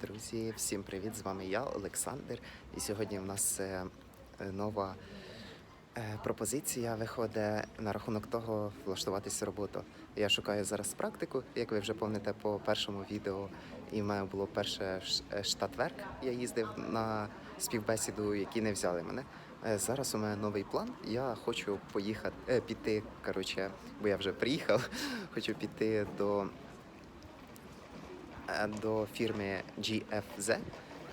Друзі, всім привіт! З вами я, Олександр. І сьогодні в нас е, е, нова е, пропозиція виходить на рахунок того влаштуватися роботу. Я шукаю зараз практику, як ви вже пам'ятаєте по першому відео. І в мене було перше штатверк. Я їздив на співбесіду, які не взяли мене. Зараз у мене новий план. Я хочу поїхати піти. Коротше, бо я вже приїхав. Хочу піти до до фірми GFZ,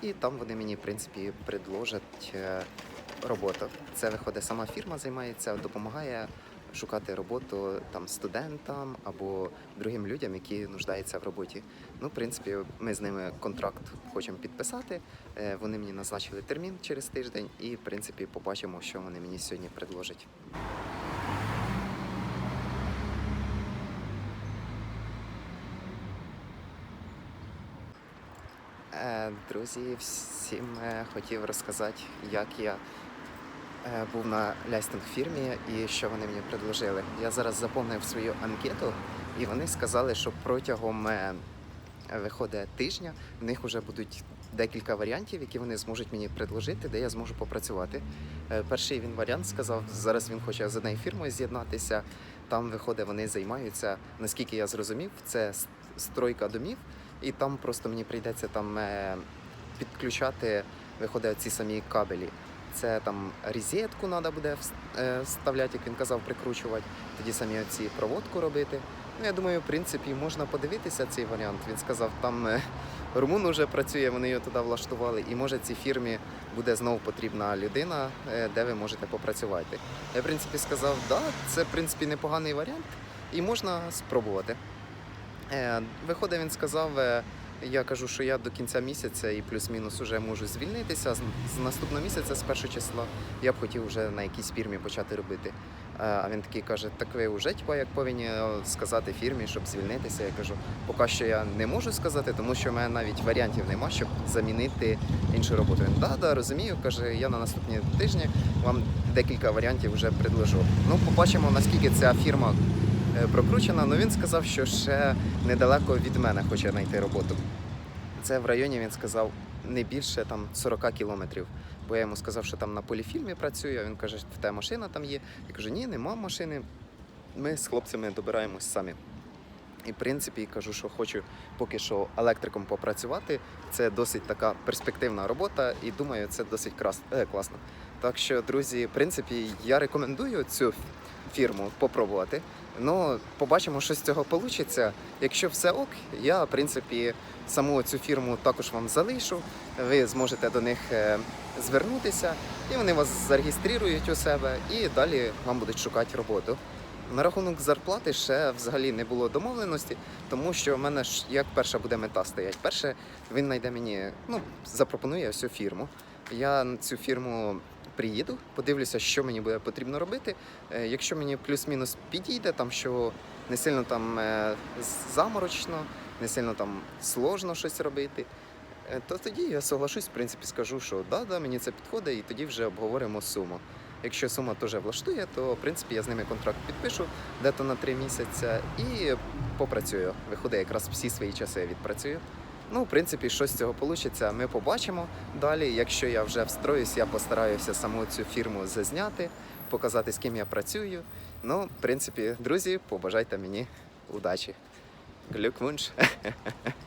і там вони мені, в принципі, предложать е, роботу. Це виходить, сама фірма займається, допомагає шукати роботу там студентам або другим людям, які нуждаються в роботі. Ну, в принципі, ми з ними контракт хочемо підписати. Е, Вони мені назначили термін через тиждень, і в принципі побачимо, що вони мені сьогодні предложать. Друзі, всім е, хотів розказати, як я е, був на лястинг фірмі і що вони мені предложили. Я зараз заповнив свою анкету, і вони сказали, що протягом е, виходить тижня в них вже будуть декілька варіантів, які вони зможуть мені предложити, де я зможу попрацювати. Е, Перший він варіант сказав, зараз він хоче з однією фірмою з'єднатися. Там виходить, вони займаються, наскільки я зрозумів, це стройка домів, і там просто мені прийдеться там е, підключати, виходить, ці самі кабелі. Це там розетку треба буде е, вставляти, як він казав, прикручувати, тоді самі ці проводку робити. Ну, я думаю, в принципі, можна подивитися цей варіант. Він сказав, там е, румун вже працює, вони його туди влаштували, і може цій фірмі буде знову потрібна людина, де ви можете попрацювати. Я, в принципі, сказав, да, це в принципі непоганий варіант, і можна спробувати. Е, Виходить, він сказав, е, я кажу, що я до кінця місяця і плюс-мінус вже можу звільнитися. З, наступного місяця, з першого числа, я б хотів вже на якійсь фірмі почати робити. Е, А він такий каже: так ви вже типа, як повинні сказати фірмі, щоб звільнитися. Я кажу, поки що я не можу сказати, тому що в мене навіть варіантів нема, щоб замінити іншу роботу. Він да, да, розумію. каже, я на наступні тижні вам декілька варіантів вже предложу. Ну, побачимо, наскільки ця фірма прокручена. Ну він сказав, що ще недалеко від мене хоче знайти роботу. Це в районі він сказав не більше там 40 кілометрів. Бо я йому сказав, що там на поліфільмі працюю. а Він каже, в те машина там є. Я кажу, ні, нема машини. Ми з хлопцями добираємось самі. І в принципі кажу, що хочу поки що електриком попрацювати. Це досить така перспективна робота, і думаю, це досить крас... е, класно. Так що, друзі, в принципі, я рекомендую цю фірму попробувати. Ну, побачимо, що з цього вийде. Якщо все ок, я в принципі саму цю фірму також вам залишу. Ви зможете до них е, звернутися, і вони вас зареєструють у себе, і далі вам будуть шукати роботу. На рахунок зарплати ще взагалі не було домовленості, тому що в мене ж як перша буде мета стоять. Перше, він знайде мені, ну, запропонує всю фірму. Я цю фірму приїду, подивлюся, що мені буде потрібно робити. Е, Якщо мені плюс-мінус підійде, там що не сильно там е, заморочно, не сильно там сложно щось робити, е, то тоді я соглашусь, в принципі, скажу, що да, да, мені це підходить, і тоді вже обговоримо суму. Якщо сума теж влаштує, то в принципі я з ними контракт підпишу дето на три місяці і попрацюю. Виходить, якраз всі свої часи я відпрацюю. Ну, в принципі, що з цього вийде, ми побачимо далі. Якщо я вже встроюсь, я постараюся саму цю фірму зазняти, показати, з ким я працюю. Ну, в принципі, друзі, побажайте мені удачі. Глюквунш!